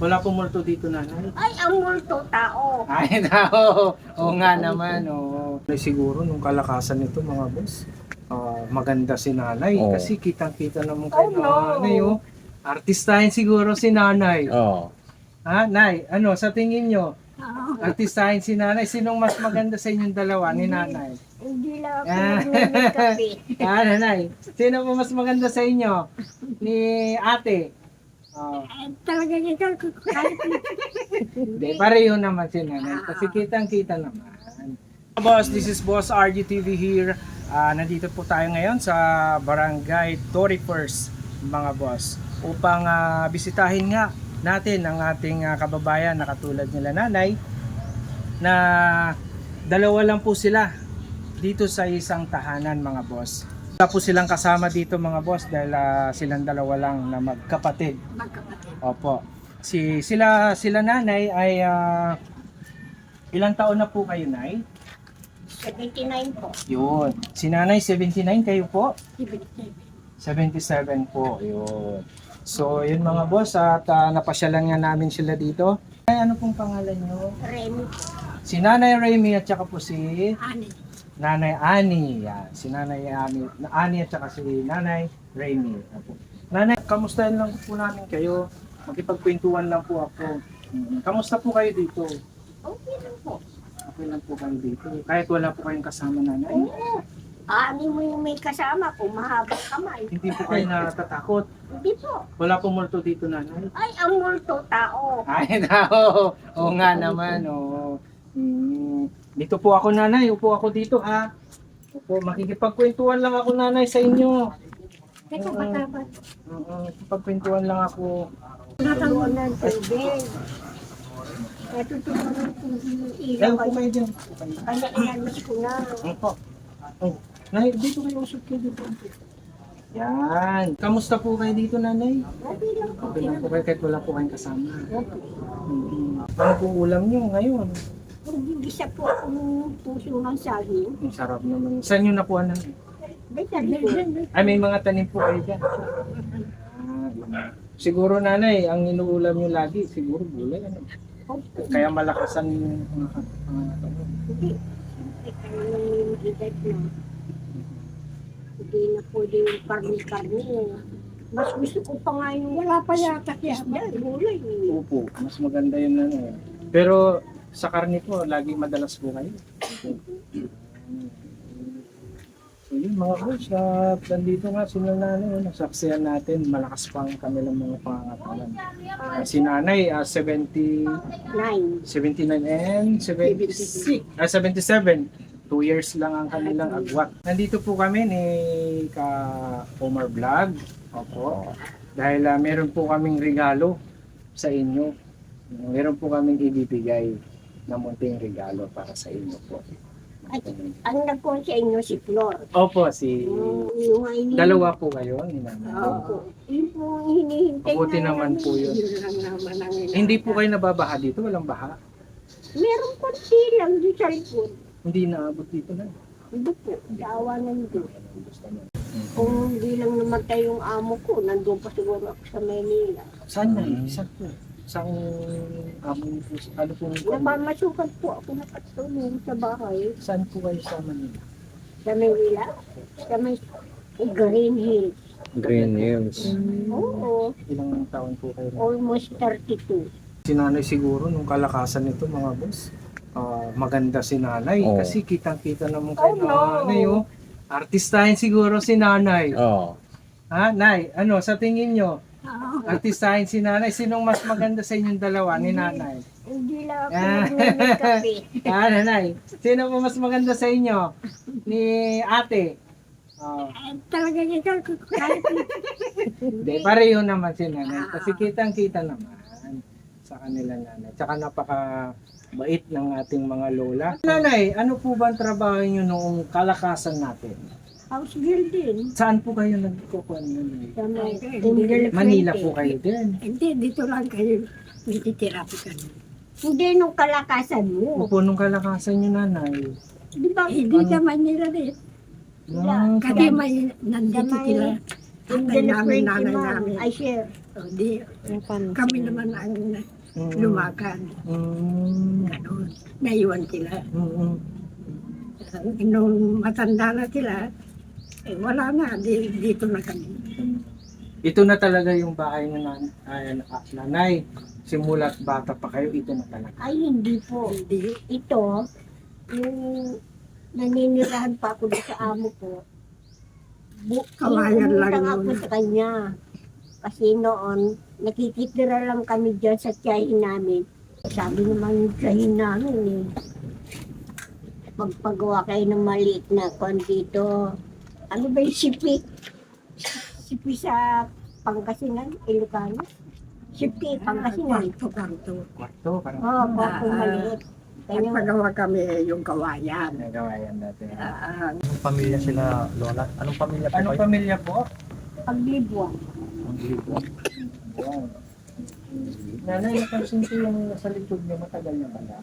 Wala pong multo dito, nanay. Ay, ang multo tao. Ay, nao. Oo nga naman, oo. Siguro nung kalakasan nito, mga boss, ah, maganda si nanay. Oo. Kasi kitang-kita naman kay Oh, no. nanay, oh. Artistahin siguro si nanay. Oo. Ha, nay, ano, sa tingin nyo, Ah, artistahin si nanay, sinong mas maganda sa inyong dalawa ni nanay? hindi lang ako Ah. mag-makeup eh. Ah, nanay, sino po mas maganda sa inyo? Ni ate? Oh. Talaga nito, Hindi, pareho naman si nanay. Kasi kitang-kita naman. Boss, this is Boss RGTV here. Ah, nandito po tayo ngayon sa Barangay Tori First, mga boss. Upang ah, bisitahin nga natin ang ating ah, kababayan na katulad nila nanay na dalawa lang po sila dito sa isang tahanan mga boss. Wala po silang kasama dito mga boss dahil ah, silang dalawa lang na magkapatid. magkapatid. Opo. Si sila sila nanay ay ah, ilang taon na po kayo nay? 79 po. Yun. Si nanay 79 kayo po? 77. 77 po. Yun. So, yun mga boss at ah, napasyalan nga namin sila dito. Ay, ano pong pangalan nyo? Remy. Si Nanay Remy at saka po si Ani. Nanay Ani. Yan. Si Nanay Ani, Ani at saka si Nanay. Apo. Nanay, kamustahin lang po namin kayo. Makipagkwentuhan lang po ako. Mm, Kamusta po kayo dito? Okay lang po. Okay lang po kayo dito. Kahit wala po kayong kasama nanay. Oo. Ani mo yung may kasama ko, mahaba kamay. Hindi po kayo natatakot. Hindi po. Wala po multo dito nanay. Ay, ang multo tao. Ay, nao. Oo nga naman. Oo. Mm, dito po ako nanay. Upo ako dito ha. Opo, makikipagkwentuhan lang ako nanay sa inyo. Teka, batabat. Oo, makikipagkwentuhan lang ako. Natawag ng tubig. Tubig yung ilaw. Yan po kayo dyan. Kaya inalis ko na. Opo. Oh. Nay, dito kayo usap kayo dito. Yan. Kamusta po kayo dito nanay? Okay lang po. Okay lang po kayo kahit wala po kayong kasama. Okay. Mm. Ano po ulam nyo ngayon? Gisa po ako ng puso ng saging. Ang sarap naman. Saan nyo nakuha na? May tabi po. Ay, may mga tanim po kayo dyan. Siguro nanay, ang inuulam nyo lagi, siguro gulay. Ano? Kaya malakas ang mga mga Hindi. Kaya lang yung edad na. Hindi na pwede yung karni-karni. Mas gusto ko pa nga yung wala pa yata kaya gulay. Opo, mas maganda yun na ano. Pero sa karne po, lagi madalas po kayo. So yun mga boys, at nandito nga sila nanay, nasaksiyan natin, malakas pa ang kanilang mga pangangatawan. Ah, si nanay, ah, 70, Nine. 79 and 76, ah, 77. Two years lang ang kanilang agwat. Nandito po kami ni ka Omar Vlog. Opo. Dahil ah, meron po kaming regalo sa inyo. Meron po kaming ibibigay na munting regalo para sa inyo po. At ang nagkuhan sa inyo si Flor. Opo, si Yung, yung hinihingi- dalawa po kayo ni nanay. Oo. Yun po ang hinihintay Mabuti na naman po yun. Lang naman ang Eh, hindi po kayo nababaha dito, walang baha. Meron konti lang di sa likod. Hindi naabot dito na. Hindi po. Dawa ng Diyos. Kung hindi lang namatay yung amo ko, nandun pa siguro ako sa Maynila. Saan na? Saan po? Amo po? Ano po? Namamasukan po ako nakatulong sa bahay. Saan po kayo sa Manila? Sa Maynila. Sa may Green Hills. Green Hills. Oo. Ilang taon po kayo? Almost 32. Si nanay siguro nung kalakasan nito mga boss. ah, maganda si nanay Oo. kasi kitang-kita naman kay Oh, no. nanay oh. Artistahin siguro si nanay. Oo. Ha, nay, ano sa tingin nyo? Ah, Artistahin si nanay, sinong mas maganda sa inyong dalawa ni nanay? hindi lang ako Ah. eh. Ah, nanay, sino po mas maganda sa inyo? Ni ate? Oh, Talaga nito, kahit Hindi, pareho naman si nanay. Kasi kitang-kita naman sa kanila nanay. Tsaka napaka bait ng ating mga lola. Nanay, ano po ba ang trabaho niyo noong kalakasan natin? House girl din. Saan po kayo nagkukuha nanay? Sa may Manila po kayo din. Hindi, dito lang kayo. Nagtitira po kami. Hindi nung kalakasan mo. Opo, nung kalakasan niyo nanay. Di ba? Hindi ka Manila din. Ah, Kasi may nandito Sa may- sila. Yung Tatay dala namin, 20 nanay ma'am. namin. Ay, share. O, di, kami naman ang Mm. lumakan. Mm. Ganon. Naiwan sila. Mm. Uh, nung matanda na sila, eh, wala na. Di, dito na kami. Ito na talaga yung bahay ng nan- ay, nanay. Simula't bata pa kayo, ito na talaga. Ay, hindi po. Hindi. Ito, yung naninirahan pa ako doon sa amo ko. Bu- Kawayan lang yun. ako sa kanya. Kasi noon, nakikitira lang kami dyan sa tiyahin namin. Sabi naman yung tiyahin namin eh, magpagawa kayo ng maliit na kwan dito. Ano ba yung sipi? Sipi sa Pangasinan, Ilocano? Sipi, Pangasinan. Kwarto, kwarto. Kwarto, parang Oo, oh, kwarto Ah, maliit. Kaya, Nagpagawa kami yung kawayan. nagawa yan dati. Ah, Anong pamilya sila, Lola? Anong pamilya po Anong kayo? pamilya po? paglibuan. Ang libo. Wow. Nanay, napansin ko yung nasa likod niyo matagal na ba na?